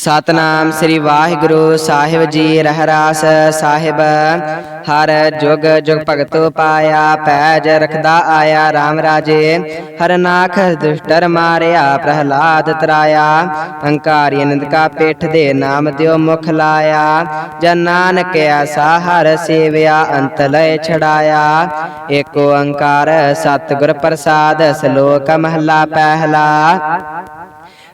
ਸਤਨਾਮ ਸ੍ਰੀ ਵਾਹਿਗੁਰੂ ਸਾਹਿਬ ਜੀ ਰਹਿਰਾਸ ਸਾਹਿਬ। ਹਰ ਜੁਗ ਜੁਗ ਭਗਤੋ ਪਾਇਆ, ਪੈਜ ਰਖਦਾ ਆਇਆ RAM ਰਾਜੇ। ਹਰਨਾਖ ਦੁਸ਼ਟਰ ਮਾਰਿਆ, ਪ੍ਰਹਲਾਦ ਤਰਾਇਆ। ਅੰਕਾਰੀ ਅਨੰਦ ਕਾ ਪੇਠ ਦੇ ਨਾਮ ਦਿਓ ਮੁਖ ਲਾਇਆ। ਜਨ ਨਾਨਕ ਆਸਾ ਹਰ ਸੇਵਿਆ, ਅੰਤ ਲੈ ਛੜਾਇਆ ਏਕ ਓੰਕਾਰ ਸਤਿਗੁਰ ਪ੍ਰਸਾਦ, ਸ਼ਲੋਕ ਮਹਲਾ ਪਹਿਲਾ।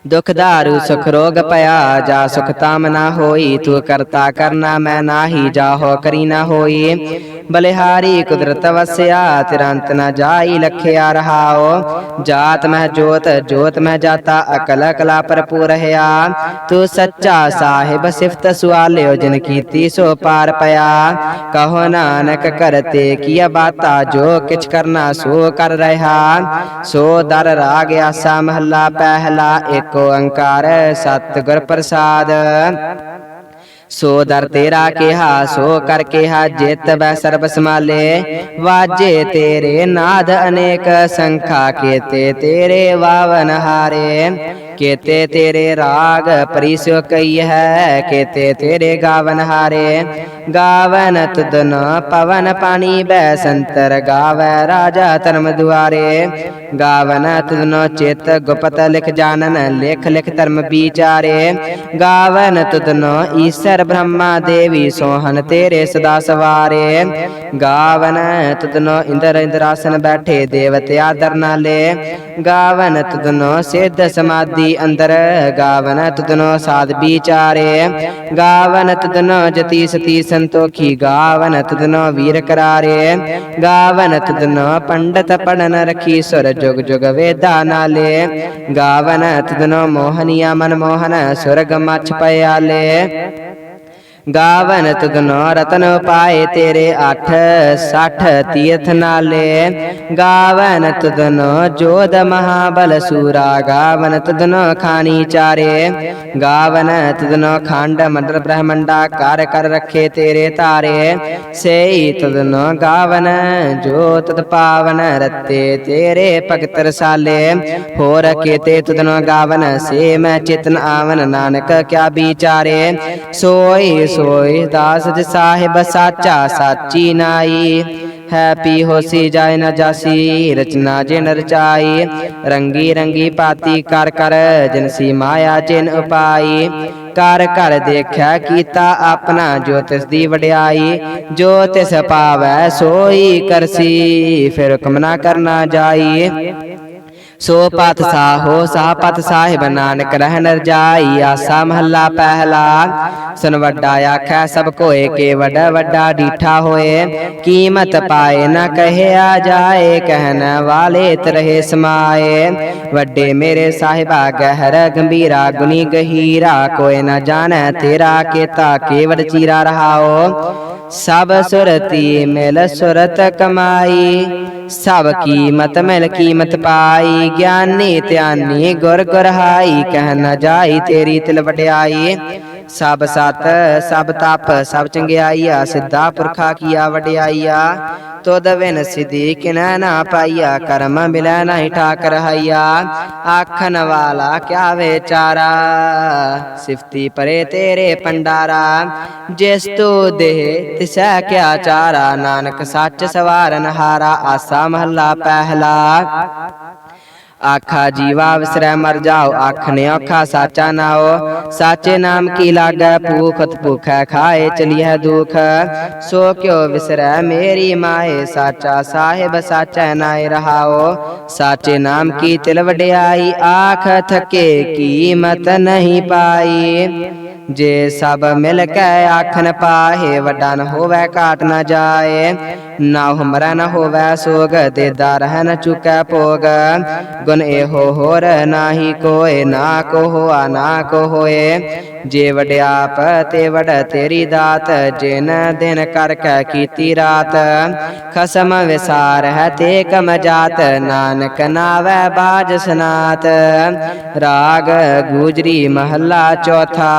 ਦੁਖ ਦਾਰੂ, ਸੁਖ ਰੋਗ ਪਿਆ ਜਾ ਸੁਖ ਤਾਮ ਨਾ ਹੋਈ, ਤੂੰ ਕਰਤਾ ਕਰਨਾ ਮੈਂ ਨਾਹੀ ਜਾਹੋ ਕਰੀ ਨਾ ਹੋਈ। ਬਲਿਹਾਰੀ ਕੁਦਰਤ ਵਸਿਆ, ਤਿਰੰਤ ਨਾ ਜਾਈ ਲਖਿਆ ਰਹਾਓ ਜਾਤ ਮਹਿ ਜੋਤ ਜੋਤ ਮਹਿ ਜਾਤਾ, ਅਕਲ ਕਲਾ ਭਰਪੂਰ ਰਹਾ ਤੂੰ ਸੱਚਾ ਸਾਹਿਬ ਸਿਫਤ ਸੁਆਲਿਓ, ਜਨ ਕੀਤੀ ਸੋ ਪਾਰ ਪਿਆ। ਕਹੋ ਨਾਨਕ ਕਰਤੇ ਕੀਆ ਬਾਤਾ, ਜੋ ਕਿਛ ਕਰਨਾ ਸੋ ਕਰ ਰਹਾ। ਸੋ ਦਰ ਰਾਗ ਆਸਾ ਮਹੱਲਾ ਪਹਿਲਾ ਏਕ ਓੰਕਾਰ ਸਤਿਗੁਰ ਪ੍ਰਸਾਦ। ਸੋ ਦਰ ਤੇਰਾ ਕਿਹਾ, ਸੋ ਕਰ ਕਿਹਾ, ਜਿਤ ਬੈ ਸਰਬ ਸਮਾਲੇ ਵਾਜੇ ਤੇਰੇ ਨਾਦ ਅਨੇਕ, ਸੰਖਾ ਕੀਤੇ ਤੇਰੇ ਵਾਵਨ ਹਾਰੇ। ਕੀਤੇ ਤੇਰੇ ਰਾਗ ਪਰਿਸੋ ਕਈ ਹੈ ਕੀਤੇ ਤੇਰੇ ਗਾਵਨ ਹਾਰੇ। ਗਾਵਨ ਤੁਦਨ ਪਵਨ ਪਾਣੀ ਬੈ ਸੰਤਰ, ਗਾਵੈ ਰਾਜਾ ਧਰਮ ਦੁਆਰੇ। ਗਾਵਨ ਤੁਦਨ ਚਿਤ ਗੁਪਤ ਲਿਖ ਜਾਣਨ, ਲਿਖ ਲਿਖ ਧਰਮ ਵਿਚਾਰੇ। ਗਾਵਨ ਤੁਦਨ ਈਸ਼ਰ ਬ੍ਰਹਮਾ ਦੇਵੀ ਸੋਹਨ ਤੇਰੇ ਸਦਾ ਸਵਾਰੇ। ਗਾਵਨ ਤੁਦਨ ਇੰਦਰ ਇੰਦਰਾਸਨ ਬੈਠੇ ਦੇਵਤਿਆ ਦਰ ਗਾਵਨ ਤੁਦਨ ਸਿੱਧ ਸਮਾਧੀ ਅੰਦਰ ਗਾਵਨ ਤੁਦਨ ਸਾਧ ਵਿਚਾਰੇ। ਗਾਵਨ ਤੁਦਨ ਜਤੀ ਸਤੀ ਸੰਤੋਖੀ ਗਾਵਨ ਤੁਦਨ ਵੀਰ ਕਰਾਰੇ। ਗਾਵਨ ਤੁਦਨ ਪੰਡਤ ਪੜਨ ਰਖੀ, ਸੁਰ ਜੁਗ ਜੁਗ ਵੇਦਾ ਨਾਲੇ। ਗਾਵਨ ਤੁਦਨ ਮੋਹਨੀਆ ਮਨ ਮੋਹਨ ਸੁਰਗ ਮਛ ਪਿਆਲੇ। ਗਾਵਨ ਤੁਧਨੋ ਰਤਨ ਪਾਏ ਤੇਰੇ 8 60 ਤੀਰਥ ਨਾਲੇ। ਗਾਵਨ ਤੁਧਨੋ ਜੋਧ ਮਹਾਬਲ ਸੂਰਾ ਗਾਵਨ ਤੁਧਨੋ ਖਾਣੀ ਚਾਰੇ। ਗਾਵਨ ਤੁਧਨੋ ਖੰਡ ਮੰਡਲ ਬ੍ਰਹਮੰਡਾ ਕਰ ਕਰ ਰੱਖੇ ਤੇਰੇ ਤਾਰੇ। ਸੇਈ ਤੁਧਨੋ ਗਾਵਨ ਜੋ ਤਤ ਪਾਵਨ ਰਤੇ ਤੇਰੇ ਭਗਤ ਰਸਾਲੇ। ਹੋਰ ਕੀਤੇ ਤੁਧਨੋ ਗਾਵਨ ਸੇ ਮੈਂ ਚਿਤਨ ਆਵਨ। ਨਾਨਕ ਕਿਆ ਵਿਚਾਰੇ। ਸੋਈ ਸੋਈ, ਦਾਸ ਜੀ ਸਾਹਿਬ ਸਾਚਾ, ਸਾਚੀ ਨਾਈ। ਹੈ ਪੀ ਹੋਸੀ ਜਾਇ ਨ ਜਾਸੀ, ਰਚਨਾ ਜਿਨ ਰਚਾਈ। ਰੰਗੀ ਰੰਗੀ ਪਾਤੀ ਕਰ ਕਰ ਜਨਸੀ ਮਾਇਆ ਜਿਨ ਉਪਾਈ। ਕਰ ਕਰ ਦੇਖਿਆ ਕੀਤਾ ਆਪਣਾ, ਜੋ ਤਿਸ ਦੀ ਵਡਿਆਈ। ਜੋ ਤਿਸ ਪਾਵੈ ਸੋਈ ਕਰਸੀ, ਫਿਰ ਹੁਕਮ ਨਾ ਕਰਨਾ ਜਾਈ। ਸੋ ਪਤ ਸਾਹੋ ਸਾਹ ਪਤ ਸਾਹਿਬ ਨਾਨਕ ਰਹਿ ਨਰ ਜਾਈ ਆਸਾ ਮਹੱਲਾ ਪਹਿਲਾ। ਸੁਨ ਵੱਡਾ ਆਖੈ ਸਭ ਕੋਏ ਕੇ ਵੱਡਾ ਵੱਡਾ ਡੀਠਾ ਹੋਏ। ਕੀਮਤ ਪਾਏ ਨਾ ਕਹਿਆ ਜਾਏ ਕਹਿਣ ਵਾਲੇ ਤਰਹਿ ਸਮਾਏ। ਵੱਡੇ ਮੇਰੇ ਸਾਹਿਬਾ ਗਹਿਰ ਗੰਭੀਰਾ ਗੁਨੀ ਗਹੀਰਾ ਕੋਏ ਨਾ ਜਾਣੈ ਤੇਰਾ ਕੀਤਾ ਕੇਵਡ ਚੀਰਾ ਰਹਾਓ। ਸਭ ਸੁਰਤੀ ਮਿਲ ਸੁਰਤ ਕਮਾਈ। සවකීමත මෙලකීමත පායි ග්‍යාන්නේ තයන්නේ ගොර ගොරහායි කහන ජායි තේරීතලපට ආයේ ਜਾਈ ਸਭ ਸਤ, ਸਭ ਤਪ, ਸਭ ਚੰਗਿਆਈਆ, ਸਿੱਧਾ ਪੁਰਖਾ ਕੀਆ ਵਡਿਆਈਆ। ਤੁਧ ਬਿਨ ਸਿਧੀ ਕਿਨੈ ਨਾ ਪਾਈਆ, ਕਰਮ ਮਿਲੈ ਨਹੀਂ ਠਾਕ ਰਹਾਈਆ ਆਖਣ ਵਾਲਾ ਕਿਆ ਵਿਚਾਰਾ? ਸਿਫਤੀ ਪਰੇ ਤੇਰੇ ਪੰਡਾਰਾ। ਜਿਸ ਤੂ ਦੇਹ ਤਿਸੈ ਕਿਆ ਚਾਰਾ, ਨਾਨਕ ਸੱਚ ਸਵਾਰਨ ਹਾਰਾ, ਆਸਾ ਮਹੱਲਾ ਪਹਿਲਾ। ਆਖਾ ਜੀਵਾ ਵਿਸਰੈ ਮਰ ਜਾਓ ਆਖਨੇ ਔਖਾ ਸਾਚਾ ਨਾਓ ਸਾਚੇ ਨਾਮ ਕੀ ਲਾਗੈ ਭੂਖਤ ਭੁਖੈ ਖਾਏ ਚਲੀਐ ਦੁਖ ਸੋ ਕਿਉ ਵਿਸਰੈ ਮੇਰੀ ਮਾਏ ਸਾਚਾ ਸਾਹਿਬ ਸਾਚੈ ਨਾਏ ਰਹਾਓ ਸਾਚੇ ਨਾਮ ਕੀ ਤਿਲ ਵਡਿਆਈ ਆਖ ਥਕੇ ਕੀਮਤ ਨਹੀਂ ਪਾਈ ਜੇ ਸਭ ਮਿਲ ਕੇ ਆਖਨ ਪਾਹੇ ਵੱਡਾ ਨ ਹੋਵੇ ਘਾਟ ਨ ਜਾਏ ਨਾ ਹਮਰਾ ਨ ਹੋਵੇ ਸੋਗ ਦੇਦਾ ਰਹਿ ਨ ਚੁਕੈ ਭੋਗ। ਗੁਣ ਇਹੋ ਹੋਰ ਨਾਹੀ ਕੋਏ ਨਾ ਕੋ ਹੋਆ ਨਾ ਕੋ ਹੋਏ ਜੇ ਵਡਿਆਪ ਤੇ ਵਡ ਤੇਰੀ ਦਾਤ, ਜਿਨ ਦਿਨ ਕਰ ਕੈ ਕੀਤੀ ਰਾਤ। ਖਸਮ ਵਿਸਾਰ ਹੈ ਤੇ ਕਮ ਜਾਤ, ਨਾਨਕ ਨਾਵੈ ਬਾਜ ਸਨਾਤ। ਰਾਗ ਗੂਜਰੀ ਮਹੱਲਾ ਚੌਥਾ।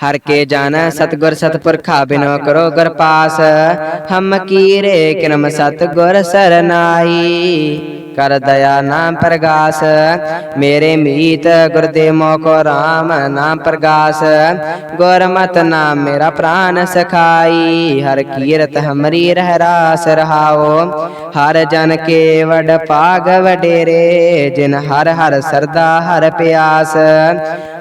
ਹਰ ਕੇ ਜਾਣ ਸਤਗੁਰ ਸਤਪੁਰਖਾ ਬਿਨੋ ਕਰੋ ਗੁਰ ਪਾਸ। ਹਮ ਕੀਰੇ ਕਿਰਮ ਸਤਗੁਰ ਸਰਨਾਈ ਕਰ ਦਇਆ ਨਾਮ ਪ੍ਰਗਾਸ। ਮੇਰੇ ਮੀਤ ਗੁਰਦੇਵ ਮੋਕੋ RAM ਨਾਮ ਪ੍ਰਗਾਸ। ਗੁਰਮਤ ਨਾਮ ਮੇਰਾ ਪ੍ਰਾਨ ਸਖਾਈ। ਹਰ ਕੀਰਤ ਹਮਰੀ ਰਹਿ ਰਾਸ ਰਹਾਓ। ਹਰ ਜਨ ਕੇ ਵਡ ਭਾਗ ਵਡੇਰੇ। ਜਿਨ ਹਰ ਹਰ ਸਰਦਾ ਹਰ ਪਿਆਸ।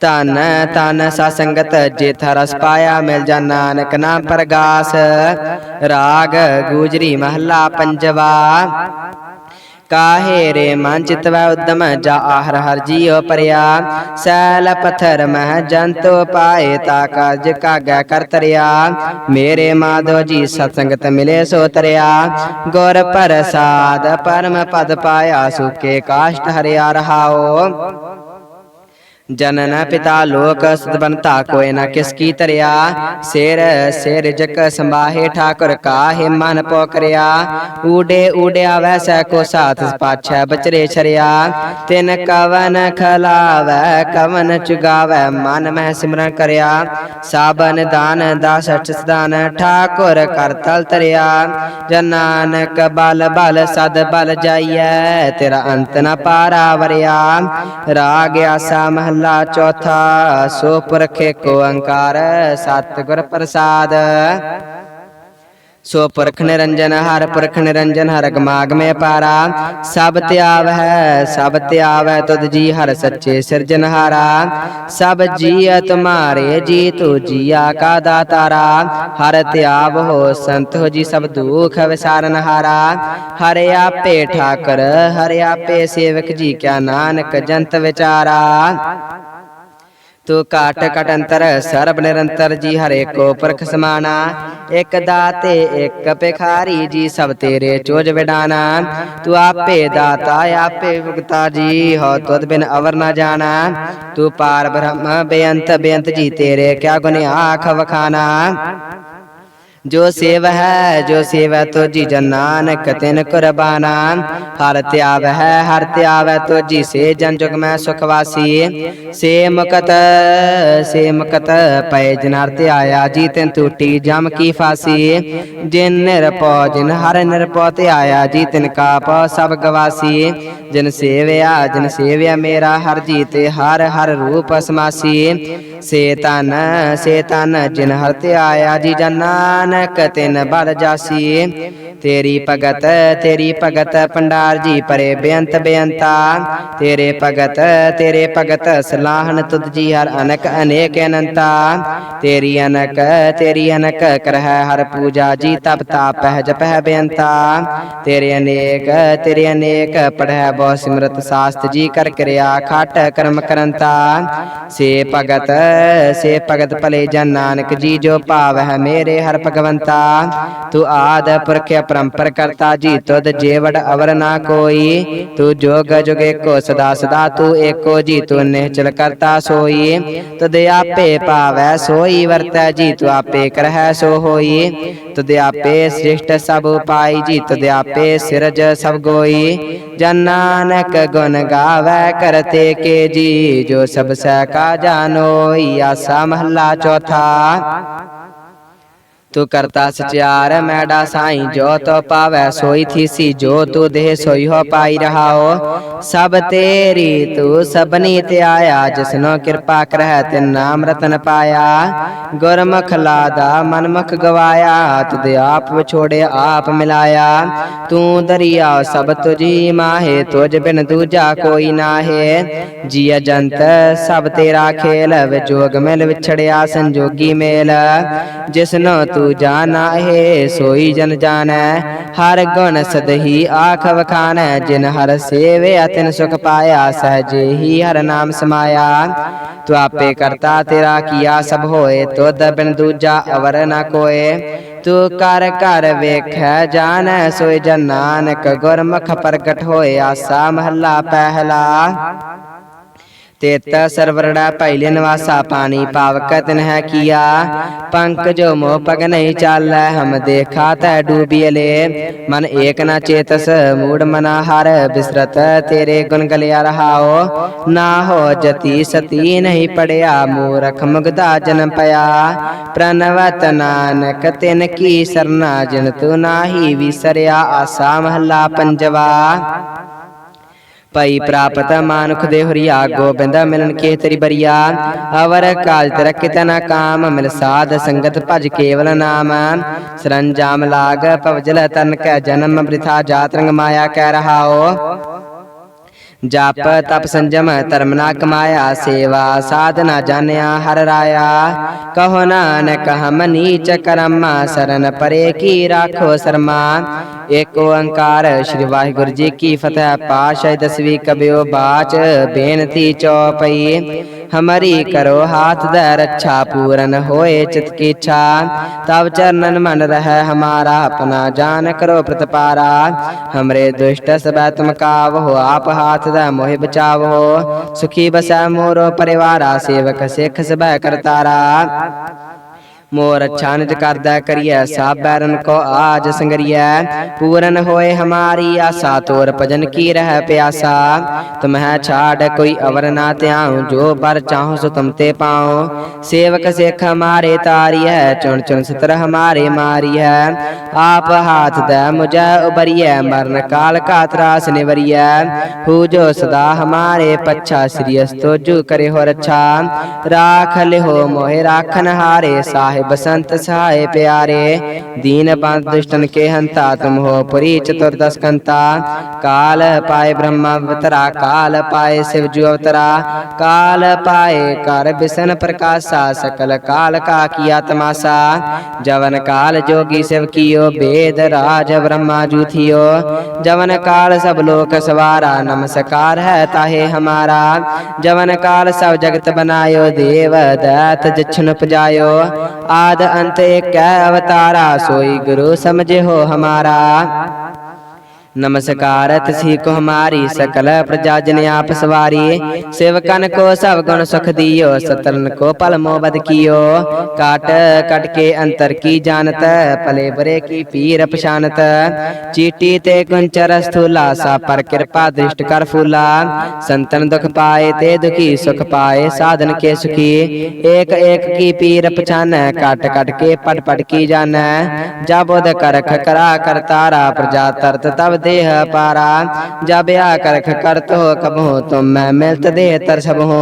ਤਨ ਤਨ ਸਾ ਸੰਗਤ ਜੇਥਾ ਰਸ ਪਾਇਆ ਮਿਲ ਜਾ ਨਾਨਕ ਨਾਮ ਪ੍ਰਗਾਸ। ਰਾਗ ਗੂਜਰੀ ਮਹੱਲਾ ਪੰਜਵਾ। ਕਾਹੇ ਰੇ ਮਨ ਚਿਤਵੈ ਉਦਮ ਜਾ ਆਹਰ ਹਰ ਜੀਉ ਪਰਿਆ। ਸੈਲ ਪਥਰ ਮਹ ਜੰਤੋ ਪਾਏ ਤਾ ਕਾਜ ਕਾਗੈ ਕਰ ਤਰਿਆ। ਮੇਰੇ ਮਾਧੋ ਜੀ ਸਤਸੰਗਤ ਮਿਲੇ ਸੋ ਤਰਿਆ। ਗੁਰ ਪ੍ਰਸਾਦ ਪਰਮ ਪਦ ਪਾਇਆ ਸੁਕੇ ਕਾਸ਼ਟ ਹਰਿਆ ਰਹਾਓ ਜਨਨ ਪਿਤਾ ਲੋਕ ਸਤਬੰਤਾ ਕੋਇ ਨਾ ਕਿਸ ਕੀ ਤਰਿਆ ਸਿਰ ਸਿਰ ਜਕ ਸੰਭਾਹੇ, ਠਾਕੁਰ ਕਾਹੇ ਮਨ ਪੋਕਰਿਆ ਊਡੇ ਊਡਿਆ ਵੈਸੈ ਕੋ ਸਾਥ ਪਾਛੈ ਬਚਰੇ ਛਰਿਆ। ਤਿਨ ਕਵਨ ਖਲਾਵੈ, ਕਵਨ ਚੁਗਾਵੈ, ਮਨ ਮਹਿ ਸਿਮਰਨ ਕਰਿਆ। ਸਾਬਨ ਦਾਨ ਦਾਸ ਸਦਾਨ, ਠਾਕੁਰ ਕਰ ਤਲ ਤਰਿਆ। ਜਨ ਨਾਨਕ ਬਲ ਬਲ ਸਦ ਬਲ ਜਾਈਐ, ਤੇਰਾ ਅੰਤ ਨ ਪਾਰਾ ਵਰਿਆ। ਰਾਗ ਆਸਾ ਮਹੱਲਾ ਚੌਥਾ ਸੋ ਪੁਰਖ ਕੋ ਓੰਕਾਰ ਸਤਿਗੁਰ ਪ੍ਰਸਾਦ। ਸੋ ਪੁਰਖ ਨਿਰੰਜਨ ਹਰ ਪੁਰਖ ਨਿਰੰਜਨ ਹਰ ਗਮਾਗ ਮੇ ਪਾਰਾ। ਸਭ ਤਿਆਵ ਹੈ, ਸਭ ਤਿਆਵ ਹੈ ਤੁਧ ਜੀ ਹਰ ਸੱਚੇ ਸਿਰਜਨਹਾਰਾ ਸਭ ਜੀਅ ਤੁਮਾਰੇ ਜੀ ਤੂ ਜੀਆ ਕਾ ਦਾਤਾਰਾ। ਹਰ ਤਿਆਵ ਹੋ ਸੰਤ ਹੋ ਜੀ ਸਭ ਦੁਖ ਵਿਸਾਰਨਹਾਰਾ ਹਰ। ਆਪੇ ਠਾਕਰ, ਹਰ ਆਪੇ ਸੇਵਕ ਜੀ ਕਿਆ ਨਾਨਕ ਜੰਤ ਵਿਚਾਰਾ। ਤੂੰ ਘਾਟ ਕਟ ਅੰਤਰ, ਸਰਬ ਨਿਰੰਤਰ ਜੀ ਹਰੇ ਕੋ ਪੁਰਖ ਸਮਾਨਾ ਇਕ ਦਾਤੇ, ਇਕ ਭਿਖਾਰੀ ਜੀ, ਸਭ ਤੇਰੇ ਚੋਜ ਵਿਡਾਨਾ। ਤੂੰ ਆਪੇ ਦਾਤਾ, ਆਪੇ ਭੁਗਤਾ ਜੀ, ਹੋ ਤੁਧ ਬਿਨ ਅਵਰ ਨਾ ਜਾਣਾ। ਤੂੰ ਪਾਰ ਬ੍ਰਹਮ, ਬੇਅੰਤ ਬੇਅੰਤ ਜੀ, ਤੇਰੇ ਕਿਆ ਗੁਣ ਆਖ ਵਖਾਨਾ ਜੋ ਸੇਵ ਹੈ, ਜੋ ਸੇਵੈ ਤੋਜੀ ਜਨ ਨਾਨਕ, ਤਿਨ ਕੁਰਬਾਨਾ। ਹਰ ਤਿਆਵ ਹੈ, ਹਰ ਤਿਆਵ ਹੈ ਤੋਜੀ ਸੇ ਜਨ ਜੁਗ ਮੈਂ ਸੁਖ ਵਾਸੀ। ਸੇ ਮੁਕਤ ਸੇ ਮੁਕਤ ਪੈ ਜਨਰ ਤੇ ਆਇਆ ਜੀ ਤਿਨ ਟੂਟੀ ਜਮ ਕੀ ਫਾਸੀ। ਜਿਨ ਨਿਰਪੋ ਜਿਨ ਹਰ ਨਿਰਪੋ ਤੇ ਆਇਆ ਜੀ ਤਿਨ ਕਾ ਪਉ ਸਭ ਗਵਾਸੀ। ਜਿਨ ਸੇਵਿਆ ਜਿਨ ਸੇਵਿਆ ਮੇਰਾ ਹਰ ਜੀ ਤੇ ਹਰ ਹਰ ਰੂਪ ਸਮਾਸੀ। ਸੇ ਤਨ ਸੇ ਤਨ ਜਿਨ ਹਰ ਤੇ ਆਇਆ ਜੀ ਜਨ ਨਾਨਕ, ਤਿਨ ਬਲ ਜਾਸੀ। ਤੇਰੀ ਭਗਤ ਤੇਰੀ ਭਗਤ ਪੰਡਾਰ ਜੀ, ਪਰੇ ਬੇਅੰਤ ਬੇਅੰਤਾ। ਤੇਰੇ ਭਗਤ ਤੇਰੇ ਭਗਤ ਸਲਾਹਨ ਤੁਧ ਜੀ, ਹਰ ਅਨਕ ਅਨੇਕ ਅਨੰਤਾ। ਤੇਰੀ ਅਨਕ ਤੇਰੀ ਅਨਕ ਕਰਹਿ ਹਰ ਪੂਜਾ ਜੀ, ਤਪ ਤਾਪਹਿ ਜਪਹਿ ਬੇਅੰਤਾ। ਤੇਰੇ ਅਨੇਕ ਤੇਰੇ ਅਨੇਕ, ਪੜਹਿ ਬਹੁ ਸਿਮਰਤ ਸਾਸਤ ਜੀ ਕਰ ਕਿਰਿਆ, ਖਾਟ ਕਰਮ ਕਰੰਤਾ ਸੇ ਭਗਤ ਸੇ ਭਗਤ ਭਲੇ ਜਨ ਨਾਨਕ ਜੀ ਜੋ ਭਾਵਹਿ ਮੇਰੇ ਹਰ ਭਗਵੰਤਾ। ਤੂੰ ਆਦ ਪੁਰਖ ਪਰੰਪਰ ਕਰਤਾ ਜੀ, ਤੁਧ ਜੇਵੜ ਅਵਰ ਨਾ ਕੋਈ। ਤੂੰ ਜੋਗ ਜੁਗ ਏਕੋ ਸਦਾ ਸਦਾ ਤੂੰ ਏਕੋ ਜੀ, ਤੂੰ ਨਿਹਚਲ ਕਰਤਾ ਸੋਈ। ਤੁਧ ਆਪੇ ਭਾਵੈ, ਸੋਈ ਵਰਤੈ ਜੀ, ਤੂੰ ਆਪੇ ਕਰਹਿ ਸੋ ਹੋਈ। ਤੁਧ ਆਪੇ ਸ੍ਰਿਸ਼ਟ ਸਭ ਪਾਈ ਜੀ, ਤੁਧ ਆਪੇ ਸਿਰਜ ਸਭ ਗੋਈ। ਜਨ ਨਾਨਕ ਗੁਣ ਗਾਵੈ ਕਰਤੇ ਕੇ ਜੀ ਜੋ ਸਭ ਸਹਿ ਕਾ ਜਾਨੋਈ ਆਸਾ ਮਹੱਲਾ ਚੌਥਾ। ਤੂੰ ਕਰਤਾ ਸਚਿਆਰ, ਮੈਡਾ ਸਾਈ, ਜੋ ਤੋ ਪਾਵੈ ਸੋਈ ਥੀਸੀ ਜੋ ਤੂ ਦੇਹ ਸੋਈ ਹੋ ਪਾਈ ਰਹਾਓ। ਸਭ ਤੇਰੀ ਤੂੰ ਸਭਨੀ ਤੇ ਆਇਆ, ਜਿਸਨੋ ਕਿਰਪਾ ਕਰਹਿ ਤਿਨ ਨਾਮ ਰਤਨ ਪਾਇਆ। ਗੁਰਮੁਖ ਲਾਦਾ ਮਨਮੁਖ ਗਵਾਇਆ, ਤੁਧ ਆਪ ਵਿਛੋੜੇ ਆਪ ਮਿਲਾਇਆ। ਤੂੰ ਦਰਿਆ ਸਭ ਤੁਜੀ ਮਾਹੇ, ਤੁਝ ਬਿਨ ਦੂਜਾ ਕੋਈ ਨਾਹੇ। ਜੀਅ ਜੰਤ ਸਭ ਤੇਰਾ ਖੇਲ, ਵਿਜੋਗ ਮਿਲ ਵਿਛੜਿਆ ਸੰਜੋਗੀ ਮੇਲ। ਜਿਸਨੋ ਤੂੰ ਜਾਣਾ ਹੈ ਸੋਈ ਜਨ ਜਾਣੈ। ਹਰ ਗੁਣ ਸਦਹੀ ਆਖ ਵਖਾਨੈ ਜਿਨ ਹਰ ਸੇਵਿਆ ਤਿਨ ਸੁਖ ਪਾਇਆ, ਸਹਜੇ ਹੀ ਹਰ ਨਾਮ ਸਮਾਇਆ। ਤੂੰ ਆਪੇ ਕਰਤਾ ਤੇਰਾ ਕੀਆ ਸਭ ਹੋਏ, ਤੁਧ ਬਿਨ ਦੂਜਾ ਅਵਰ ਨ ਕੋਏ। ਤੂੰ ਕਰ ਕਰ ਵੇਖੈ, ਜਾਣੈ ਸੋਈ ਜਨ ਨਾਨਕ, ਗੁਰਮੁਖ ਪ੍ਰਗਟ ਹੋਏ, ਆਸਾ ਮਹੱਲਾ ਪਹਿਲਾ। ਤੇਤ ਸਰਵਰੜਾ ਪਹਿਲੇ ਨਿਵਾਸਾ ਪਾਣੀ ਪਾਵਕ ਤਿਨ ਹੈ ਕੀਆ। ਪੰਕ ਜੋ ਮੋ ਪਗ ਨਹੀਂ ਚਾਲੈ। ਹਮ ਦੇਖਾ ਤੈ ਡੂਬੀਲੇ ਮਨ ਏਕ ਨਾ ਚੇਤਸ ਮੂੜ ਮਨਾ ਹਰ ਬਿਸਰਤ ਤੇਰੇ ਗੁਣ ਗਲਿਆ ਰਹਾਓ। ਨਾ ਹੋ ਜਤੀ ਸਤੀ ਨਹੀਂ ਪੜਿਆ। ਮੂਰਖ ਮੁਗਦਾ ਜਨਮ ਪਿਆ। ਪ੍ਰਨਵਤ ਨਾਨਕ ਤਿਨ ਕੀ ਸਰਨਾ ਜਿਨ ਤੂ ਨਾਹੀ ਵਿਸਰਿਆ। ਆਸਾ ਮਹੱਲਾ ਪੰਜਵਾ। ਪਈ ਪ੍ਰਾਪਤ ਮਾਨੁਖ ਦੇ ਹਰੀਆ ਗੋਬਿੰਦ ਮਿਲਨ ਕੇ ਤੇਰੀ ਬਰੀਆ ਅਵਰ ਕਾਜ ਤਰਕ ਤਨਾ ਕਾਮ ਮਿਲ ਸਾਧ ਸੰਗਤ ਭਜ ਕੇਵਲ ਨਾਮ। ਸਰੰਜਾਮ ਲਾਗ ਪਵਜਲ ਤਨ ਕੈ ਜਨਮ ਬ੍ਰਿਥਾ ਜਾਤ ਰੰਗ ਮਾਇਆ ਕਹਿ ਰਹਾਓ ਜਪ ਤਪ ਸੰਜਮ ਧਰਮ ਨਾ ਕਮਾਇਆ ਸੇਵਾ ਸਾਧਨਾ ਜਾਣਿਆ ਹਰ ਰਾਇਆ। ਕਹੋ ਨਾਨਕ ਹਮ ਨੀਚ ਕਰਮ ਸਰਨ ਪਰੇ ਕੀ ਰਾਖੋ ਸਰਮਾ। ਏਕ ਓੰਕਾਰ ਸ੍ਰੀ ਵਾਹਿਗੁਰੂ ਜੀ ਕੀ ਫਤਿਹ ਪਾਸ਼ਾ ਦਸਵੀਂ ਕਬਿਓ ਬਾਚ ਬੇਨਤੀ ਚੌਪਈ। ਹਮਰੀ ਕਰੋ ਹਾਥ ਦੇ ਰੱਛਾ ਪੂਰਨ ਹੋਏ ਚਿਤ ਕੀ ਇੱਛਾ ਤਬ ਚਰਨਨ ਮਨ ਰਹਿ ਹਮਾਰਾ ਆਪਣਾ ਜਾਨ ਕਰੋ ਪ੍ਰਤਪਾਰਾ ਹਮਰੇ ਦੁਸ਼ਟ ਸਬੈ ਤੁਮ ਕਾਵ ਆਪ ਹਾਥ ਦਾ ਮੋਹਿ ਬਚਾਵੋ ਸੁਖੀ ਬਸੈ ਮੋਰੋ ਪਰਿਵਾਰਾ ਸੇਵਕ ਸਿੱਖ ਸਬੈ ਕਰਤਾਰਾ ਮੋਰ ਅੱਛਾ ਨਿਜ ਕਰਦਾ ਕਰੀਐ ਸਭ ਬੈਰਨ ਕੋ ਆਜ ਸੰਗਰੀਐ ਪੂਰਨ ਹੋਏ ਹਮਾਰੀ ਆਸਾ ਤੋਰ ਭਜਨ ਕੀ ਰਹਿ ਪਿਆਸਾ ਤੁਮਹਿ ਛਾੜ ਕੋਈ ਅਵਰ ਨਾ ਧਿਆਉ ਜੋ ਪਰ ਚਾਹੋ ਸੋ ਤੁਮ ਤੇ ਪਾਉ ਸੇਵਕ ਸਿੱਖ ਹਮਾਰੇ ਤਾਰੀ ਹੈ ਚੁਣ ਚੁਣ ਸਤਰ ਹਮਾਰੇ ਮਾਰੀ ਹੈ ਆਪ ਹਾਥ ਦੇ ਮੁਝੈ ਉਬਰੀਐ ਮਰਨ ਕਾਲ ਕਾ ਤਰਾਸ ਨਿਵਰੀਐ ਹੂ ਜੋ ਸਦਾ ਹਮਾਰੇ ਪੱਛਾ ਸ੍ਰੀ ਅਸਤੋ ਜੂ ਕਰੇ ਹੋ ਰੱਛਾ ਰਾਖ ਲਿਹੋ ਮੋਹਿ ਰਾਖਨ ਹਾਰੇ ਸਾਹਿਬ ਬਸੰਤ ਸਹਾਏ ਪਿਆਰੇ ਦੀਨ ਬੰਦ ਦੁਸ਼ਟਨ ਕੇ ਹੰਤਾ ਤੁਮ ਹੋ ਪੁਰੀ ਚਤੁਰਦਸ ਕੰਤਾ ਕਾਲ ਪਾਏ ਬ੍ਰਹਮਾ ਅਵਤਰਾ ਕਾਲ ਪਾਏ ਸਿਵ ਜੂ ਅਵਤਰਾ ਕਾਲ ਪਾਏ ਕਰ ਬਿਸਨ ਪ੍ਰਕਾਸ਼ਾ ਸਕਲ ਕਾਲ ਕਾ ਕੀਆ ਤਮਾਸਾ ਜਵਨ ਕਾਲ ਜੋਗੀ ਸਿਵ ਕੀਓ ਬੇਦ ਰਾਜ ਬ੍ਰਹਮਾ ਜੂ ਥਿਓ ਜਵਨ ਕਾਲ ਸਭ ਲੋਕ ਸਵਾਰਾ ਨਮਸਕਾਰ ਹੈ ਤਾਹੇ ਹਮਾਰਾ ਜਵਨ ਕਾਲ ਸਭ ਜਗਤ ਬਨਾਇਓ ਦੇਵ ਦੈਤ ਜਛਨ ਪਜਾਇਓ ਆਦ ਅੰਤ ਏਕੈ ਅਵਤਾਰਾ ਸੋਈ ਗੁਰੂ ਸਮਝੇ ਹੋ ਹਮਾਰਾ। ਨਮਸਕਾਰ ਤਸੀ ਕੋ ਹਮਾਰੀ ਸਕਲ ਪ੍ਰਜਾ ਜਨ ਆਪ ਸਵਾਰੀ ਸੇਵਕਨ ਕੋ ਸਭ ਗੁਣ ਸੁਖ ਦਿਓ ਸਤਰਨ ਕੋ ਪਲ ਮੋਬਦ ਕੀਓ ਕਾਟ ਕਟ ਕੇ ਅੰਤਰ ਕੀ ਜਾਣਤ ਭਲੇ ਬਰੇ ਕੀ ਪੀਰ ਪਛਾਨਤ ਚੀਟੀ ਤੇ ਕੁੰਚਰ ਸਥੂਲਾ ਸਾ ਪਰ ਕਿਰਪਾ ਦ੍ਰਿਸ਼ਟ ਕਰ ਫੂਲਾ ਸੰਤਨ ਦੁਖ ਪਾਏ ਤੇ ਦੁਖੀ ਸੁਖ ਪਾਏ ਸਾਧਨ ਕੇ ਸੁਖੀ ਏਕ ਏਕ ਕੀ ਪੀਰ ਪਛਾਨੈ ਕਟ ਕਟ ਕੇ ਪਟ ਪਟ ਕੀ ਜਾਣੈ ਜਬੋਦ ਕਰਖ ਕਰਾ ਕਰਤਾਰਾ ਪ੍ਰਜਾ ਤਰਤ ਤਬ ਦੇਹ ਪਾਰਾ। ਜਬ ਆ ਕਰਖ ਕਰਤ ਹੋ ਕਬਹੁ ਤੁਮ ਮੈਂ ਮਿਲਤ ਦੇਹ ਤਰ ਸਭ ਹੋ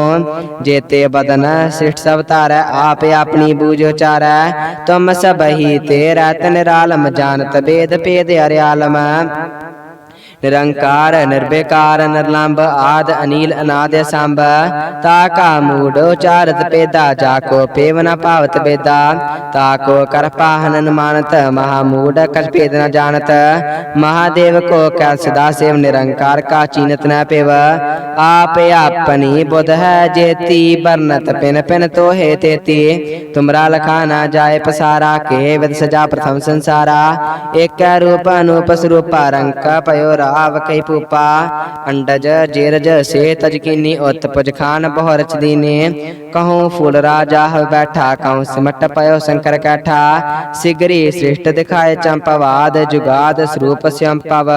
ਜੇਤੇ ਬਦਨ ਸ੍ਰਿਸ਼ਟ ਸਭ ਤਾਰੈ ਆਪ ਆਪਣੀ ਬੂਝ ਉਚਾਰੈ। ਤੁਮ ਸਭ ਹੀ ਤੇਰਾ ਤਨਿਰਾਲਮ ਜਾਣਤ ਬੇਦ ਭੇਦ ਅਰਿਆਲਮ। ਨਿਰੰਕਾਰ ਨਿਰਬੇਕਾਰ ਨਿਰਲੰਭ ਆਦ ਅਨੀਲ ਅਨਾਦ ਸੰਭ। ਤਾ ਕਾ ਮੂੜ ਉਚਾਰਤ ਪੇਦਾ, ਜਾ ਕੋ ਪੇਵ ਭਾਵਤ ਬੇਦਾ। ਤਾ ਕੋ ਕਰ ਮਾਨਤ ਮਹਾ ਮੂੜ ਕਛ ਨ ਜਾਣਤ। ਮਹਾਦੇਵ ਕੋ ਕੈ ਸਦਾ ਸੇਵ, ਨਿਰੰਕਾਰ ਕਾ ਚੀਨਤ ਨ ਪੇਵ। ਆਪ ਆਪਣੀ ਬੁਧ ਹੈ ਜੇਤੀ ਬਰਨਤ ਪਿਨ ਪਿਨ ਤੋਹੇ ਤੇਤੀ। ਤੁਮਰਾ ਲਖਾ ਨਾ ਜਾਏ ਪਸਾਰਾ, ਕੇ ਵਿਦ ਸਜਾ ਪ੍ਰਥਮ ਸੰਸਾਰਾ। ਏਕੈ ਰੂਪ ਅਨੂਪ ਸਰੂਪ ਰੰਕ ਪਇਓ ਰਾਵ ਕੈ ਪੂਪਾ ਅੰਡਜ ਜੇਰਜ ਸੇ ਤਜ ਕੀਨੀ ਉਤ ਪੁਜ ਬਹੁ ਰਚ ਦੀਨੇ। ਕਹੂੰ ਫੂਲ ਰਾਜਾ ਹੈ ਬੈਠਾ, ਕਹੂੰ ਸਿਮਟ ਪਇਓ ਸ਼ੰਕਰ ਕੈਠਾ। ਸਿਗਰੀ ਸ੍ਰਿਸ਼ਟ ਦਿਖਾਏ ਚੰਪਵਾਦ, ਜੁਗਾਦ ਸਰੂਪ ਸਿਅੰਪਵ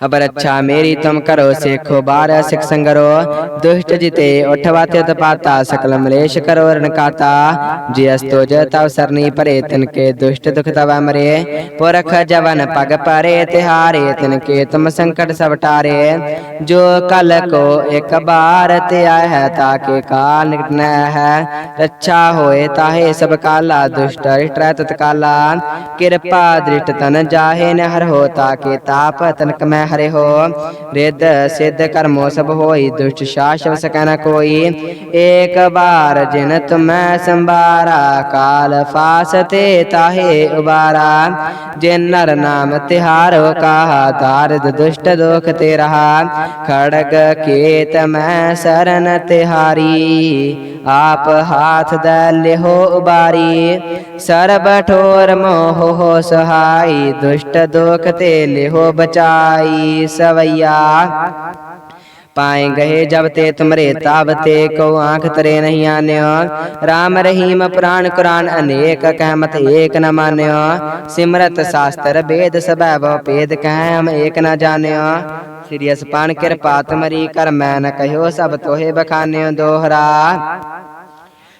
ਅਬਰ ਅੱਛਾ ਮੇਰੀ ਤੁਮ ਕਰੋ ਸੇਖੋ ਬਾਰ ਸਿਖ ਸੰਗਰੋ, ਦੁਸ਼ਟ ਜਿਤੇ ਉਠਵਾਤੇ ਤਪਾਤਾ, ਸਕਲ ਮਲੇਸ਼ ਕਰੋ ਰਣ ਕਾਤਾ ਜੀ ਅਸਤੋ ਜ ਤਵ ਸਰਨੀ ਪਰੇ ਤਿਨ ਕੇ ਦੁਸ਼ਟ ਦੁਖ ਤਵ ਮਰੇ। ਪੁਰਖ ਜਵਨ ਪਗ ਪਰੇ, ਤਿਹਾਰੇ ਤਿਨ ਕੇ ਤੁਮ ਸੰਕਟ ਸਭ ਟਾਰੇ। ਜੋ ਕਲ ਕੋ ਇੱਕ ਬਾਰ ਤੇ ਆਇ ਹੈ, ਤਾਕੇ ਕਾਲ ਨਿਕਟ ਨ ਹੈ। ਰੱਛਾ ਹੋਏ ਤਾਹੇ ਸਭ ਕਾਲਾ, ਦੁਸ਼ਟ ਰਿਟਰੈ ਤਤਕਾਲਾ। ਕਿਰਪਾ ਦ੍ਰਿਸ਼ਟ ਤਨ ਜਾਹੇ ਨ ਹਰ ਹਰੇ ਹੋ। ਰਿੱਧ ਸਿੱਧ ਕਰਮੋ ਸਭ ਹੋਈ, ਦੁਸ਼ਟ ਸ਼ਾਸਵ ਸਕੈ ਨ ਕੋਈ। ਏਕ ਬਾਰ ਜਿਨ ਤੁਮੈ ਸੰਭਾਰਾ, ਕਾਲ ਫਾਸ ਤੇ ਤਾਹੇ ਉਬਾਰਾ। ਜਿਨ ਨਰ ਨਾਮ ਤਿਹਾਰੋ ਕਾਹਾ ਦਾਰਦ ਦੁਸ਼ਟ ਦੁਖ ਤੇ ਰਹਾ। ਖੜਗ ਕੇਤ ਮੈਂ ਸਰਨ ਤਿਹਾਰੀ। ਆਪ ਹਾਥ ਦੇ ਲਿਹੋ ਉਬਾਰੀ। ਸਰਬ ਠੋਰ ਮੋਹ ਹੋ ਸਹਾਈ, ਦੁਸ਼ਟ ਦੁਖ ਤੇ ਲਿਹੋ ਬਚਾਈ। ਸਵਈਆ पाए गहे जब ते तुमरे ताब ते को आंख तरे नहीं आने राम रहीम पुराण कुरान अनेक कहमत एक न मान्य सिमरत शास्त्र वेद सब भेद कह हम एक न जाने श्री असपान कृपा तुमरी कर मैं न कहो सब तोहे बखाने दोहरा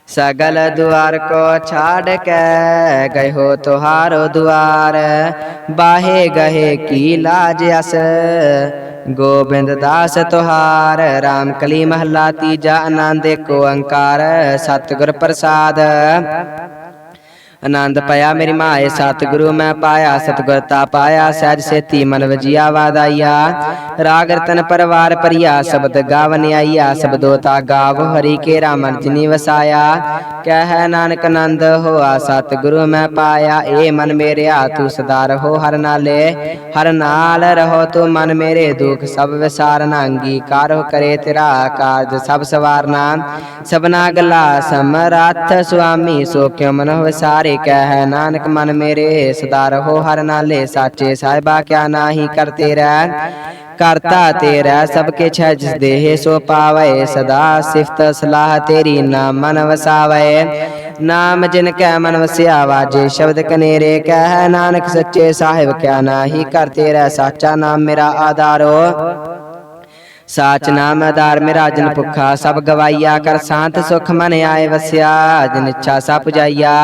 सगल द्वार को छाड़ के गयो तुहारो द्वार बाहे गहे की लाज अस ਗੋਬਿੰਦ ਦਾਸ ਤੁਹਾਰ RAM ਕਲੀ ਮਹਲਾ ਤੀਜਾ ਆਨੰਦ ਏਕ ਓੰਕਾਰ ਸਤਿਗੁਰ ਪ੍ਰਸਾਦ। ਆਨੰਦ ਪਾਇਆ ਮੇਰੀ ਮਾਏ ਸਤਿਗੁਰੂ ਮੈਂ ਪਾਇਆ ਸਤਿਗੁਰ ਤਾ ਪਾਇਆ ਸਹਿਜ ਸੇਤੀ ਮਨ ਵਜੀਆ ਵਾਦਾਈਆ ਰਾਗ ਰਤਨ ਪਰਵਾਰ ਪਰਿਆ ਸ਼ਬਦ ਗਾਵਨ ਆਈਆ ਸ਼ਬਦੋ ਤਾ ਗਾਵ ਹਰੀ ਕੇ ਰਾਮਨ ਜਿਨੀ ਵਸਾਇਆ। ਕਹਿ ਨਾਨਕ ਆਨੰਦ ਹੋਆ ਸਤਿਗੁਰੂ ਮੈਂ ਪਾਇਆ ਏ ਮਨ ਮੇਰਿਆ ਤੂੰ ਸਦਾ ਰਹੋ ਹਰ ਨਾਲੇ। ਹਰ ਨਾਲ ਰਹੋ ਤੂੰ ਮਨ ਮੇਰੇ ਦੁਖ ਸਭ ਵਿਸਾਰਨਾ ਅੰਗੀਕਾਰ ਕਰੇ ਤੇਰਾ ਕਾਰਜ ਸਭ ਸਵਾਰਨਾ। ਸਬਨਾ ਗੱਲਾ ਸਮਰੱਥ ਸੁਆਮੀ ਸੋ ਕਿਉ ਮਨ ਵਿਸਾਰੇ ਕਹਿ ਨਾਨਕ ਮਨ ਮੇਰੇ ਸਦਾ ਰਹੋ ਹਰ ਨਾਲੇ ਸਾਚੇ ਸਾਹਿਬਾ, ਕਿਆ ਨਾਹੀ ਕਰਤੇ ਰਹਿ, ਕਰਤਾ ਤੇਰਾ ਸਭ ਕੇ ਛੈ ਜਿਸ ਦੇਹ ਸੋ ਪਾਵੇ, ਸਦਾ ਸਿਫਤ ਸਲਾਹ ਤੇਰੀ ਨਾਮ ਮਨ ਵਸਾਵੇ। ਨਾਮ ਜਿਨ ਕੈ ਮਨ ਵਸਿਆ ਵਾਜੇ ਸ਼ਬਦ ਕਨੇਰੇ ਕਹਿ ਨਾਨਕ ਸੱਚੇ ਸਾਹਿਬ, ਕਿਆ ਨਾਹੀ ਕਰਤੇ ਰਹਿ, ਸਾਚਾ ਨਾਮ ਮੇਰਾ ਆਧਾਰੋ। ਸਾਚ ਨਾਮ ਆਧਾਰ ਮੇਰਾ ਜਨ ਭੁਖਾ ਸਭ ਗਵਾਈਆ ਕਰ ਸ਼ਾਂਤ ਸੁਖ ਮਨ ਆਏ ਵਸਿਆ ਜਿਨ ਇੱਛਾ ਸਭ ਪੁਜਾਈਆ।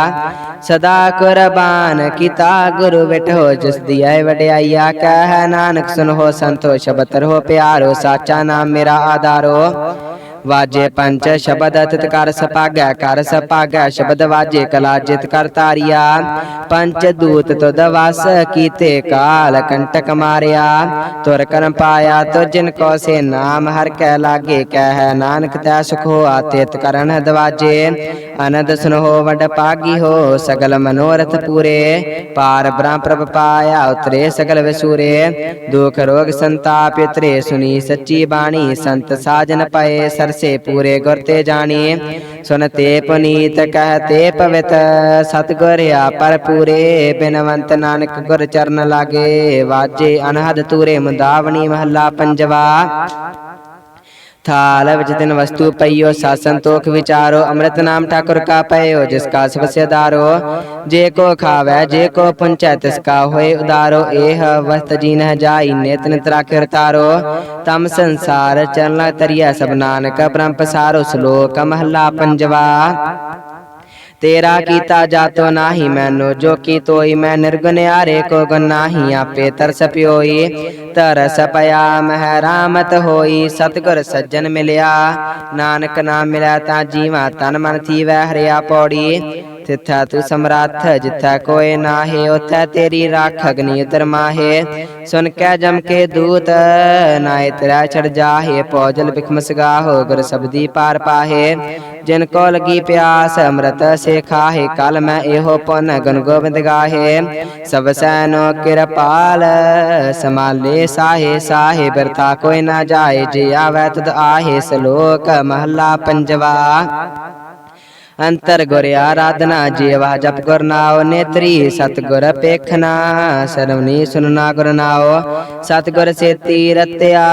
ਸਦਾ ਕੁਰਬਾਨ ਕੀਤਾ ਗੁਰੂ ਵਿਟੋ ਜਿਸ ਦੀ ਐ ਵਡਿਆਈਆ ਕਹਿ ਨਾਨਕ ਸੁਨੋ ਸੰਤੋ ਸ਼ਬਦ ਰਹੋ ਪਿਆਰੋ ਸਾਚਾ ਨਾਮ ਮੇਰਾ ਆਧਾਰੋ। ਵਾਜੇ ਪੰਚ ਸ਼ਬਦ ਤਿਤ ਕਰ ਸਪਾਗੈ ਕਰ ਸਪਾਗੈ, ਸ਼ਬਦ ਵਾਜੇ ਕਲਾ ਜਿਤ ਕਰ ਤਾਰਿਆ। ਪੰਚ ਦੂਤ ਤੁਧ ਵਸ ਕੀਤੇ ਕਾਲ ਕੰਟਕ ਮਾਰਿਆ। ਤੁਰ ਕਰਮ ਪਾਇਆ ਤੋ ਜਿਨ ਕੋ ਸੇ ਨਾਮ, ਹਰ ਕੈ ਲਾਗੇ ਕਹਿ ਨਾਨਕ, ਤੈ ਸੁਖ ਹੋਆ ਤਿਤ ਕਰਨ ਦਵਾਜੇ। ਅਨੰਦ ਸੁਨੋ ਵਡ ਪਾਗੀ ਹੋ ਸਗਲ ਮਨੋਰਥ ਪੂਰੇ। ਪਾਰ ਬ੍ਰਹਮ ਪ੍ਰਭ ਪਾਇਆ ਉਤਰੇ ਸਗਲ ਵਿਸੂਰੇ। ਦੁਖ ਰੋਗ ਸੰਤਾਪ ਉਤਰੇ ਸੁਨੀ ਸੱਚੀ ਬਾਣੀ, ਸੰਤ ਸਾਜਨ ਪਏ, ਸਰ ਪੂਰੇ ਗੁਰ ਤੇ ਜਾਣੀ। ਸੁਨਤੇ ਪੁਨੀਤ ਕਹਤੇ ਪਵਿੱਤ, ਸਤਗੁਰ ਪਰ ਪੂਰੇ ਬਿਨਵੰਤ ਨਾਨਕ ਗੁਰ ਚਰਨ ਲਾਗੇ। ਵਾਜੇ ਅਨਹਦ ਤੂਰੇ ਮੁਦਾਵਣੀ ਮਹੱਲਾ ਪੰਜਵਾ। थाल विच दिन वस्तु पइयो सा संतोख विचारो अमृत नाम ठाकुर का पयो जिसका सबसे दारो जे को खावे जे को पुंचै तिसका होए उदारो एह वस्त जीन जाई नित नित राखिर तारो तम संसार चलना तरिया सब नानक ब्रह्म पसारो श्लोक महला पंजवा ਤੇਰਾ ਕੀਤਾ ਜਾਤੋ ਨਾਹੀ, ਮੈਨੂੰ ਜੋ ਕੀ ਤੋਈ ਮੈਂ ਨਿਰਗੁਣ ਆਰੇ ਕੋ ਗੁਣ ਨਾਹੀ, ਆਪੇ ਤਰਸ ਪਿਓਈ। ਤਰਸ ਪਿਆ ਮਹਿ ਰਾਮਤ ਹੋਈ, ਸਤਗੁਰ ਸੱਜਣ ਮਿਲਿਆ। ਨਾਨਕ ਨਾਮ ਮਿਲਿਆ ਤਾਂ ਜੀਵਾ ਤਨ ਮਨ ਥੀਵੈ, ਹਰਿਆ ਪੌੜੀ। ਤਿਥੈ ਤੂੰ ਸਮਰੱਥ ਜਿਥੈ ਕੋਏ ਨਾਹੀ ਉਥੈ ਤੇਰੀ ਰਾਖ ਅਗਨੀ ਉਤਰ ਮਾਹੇ ਸੁਨ ਕੈ ਜਮ ਕੇ ਦੂਤ ਨਾਏ ਤੇਰਾ ਛੜ ਜਾਹੇ ਪੌਜਲ ਬਿਖਮ ਸਗਾਹੋ ਗੁਰ ਸਬਦੀ ਪਾਰ ਪਾਹੇ ਜਿਨ ਕੋ ਲਗੀ ਪਿਆਸ ਅੰਮ੍ਰਿਤ ਸੇ ਖਾਹੇ ਕਲ ਮੈਂ ਇਹੋ ਪੁਨ ਗੁਣ ਗੋਬਿੰਦ ਗਾਹੇ ਸਭ ਸੈਨੋ ਕਿਰਪਾਲ ਸਮਾਲੇ ਸਾਹੇ ਸਾਹੇ ਬਿਰਥਾ ਕੋਈ ਨਾ ਜਾਏ ਜੇ ਆਵੈ ਤਦ ਆਹੇ ਸਲੋਕ ਮਹੱਲਾ ਪੰਜਵਾ ਅੰਤਰ ਗੁਰ ਆਰਾਧਨਾ ਜੀਵਾ ਜਪ ਗੁਰ ਨਾਉ, ਨੇਤਰੀ ਸਤਗੁਰ ਪੇਖਣਾ ਸਰਵਨੀ ਸੁਨਨਾ ਗੁਰ ਨਾਉ। ਸਤਗੁਰ ਸੇਤੀ ਰਤਿਆ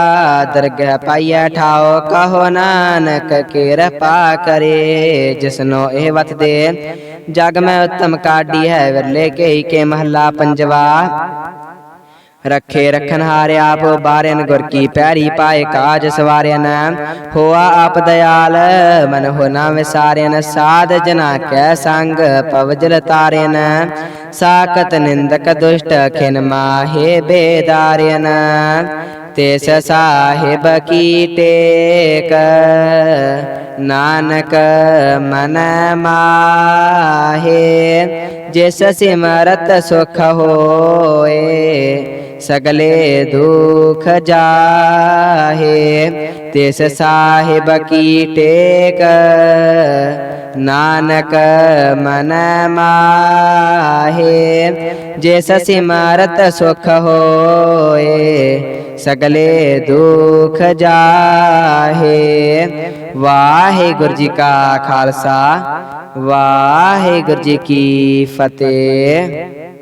ਦਰਗਹਿ ਪਾਈਐ ਠਾਓ ਕਹੋ ਨਾਨਕ ਕਿਰਪਾ ਕਰੇ ਜਿਸਨੋ ਇਹ ਵਤ ਦੇ ਜਗ ਮੈਂ ਉਤਮ ਕਾਢੀ ਹੈ, ਵਿਰਲੇ ਕੇ ਕੇ ਮਹੱਲਾ ਪੰਜਵਾ। ਰੱਖੇ ਰਖਨ ਹਾਰੇ ਆਪ ਬਾਰਨ ਗੁਰ ਕੀ ਪੈਰੀ ਪਾਏ ਕਾਜ ਸਵਾਰਿਨ ਹੋਆ ਆਪ ਦਿਆਲ ਮਨ ਹੋ ਨਾ ਵਿਸਾਰਿਨ ਸਾਧ ਜਨਾ ਕੈ ਸੰਗ, ਪਵਜਲ ਤਾਰਿਨ ਸਾਕਤ ਨਿੰਦਕ ਦੁਸ਼ਟ, ਖਿਨ ਮਾਹੇ ਬੇਦਾਰਿਨ ਤਿਸ ਸਾਹਿਬ ਕੀ ਟੇਕ, ਨਾਨਕ ਮਨ ਮਾਹੇ, ਜਿਸ ਸਿਮਰਤ ਸੁਖ ਹੋਏ। ਸਗਲੇ ਦੁਖ ਜਾਹੇ, ਤਿਸ ਸਾਹਿਬ ਕੀ ਟੇਕ? ਨਾਨਕ ਮਨ ਮਾਹੇ, ਜਿਸ ਸਿਮਰਤ ਸੁਖ ਹੋਏ, ਸਗਲੇ ਦੁਖ ਜਾਹੇ। ਵਾਹਿਗੁਰੂ ਜੀ ਕਾ ਖਾਲਸਾ, ਵਾਹਿਗੁਰੂ ਜੀ ਕੀ ਫਤਿਹ।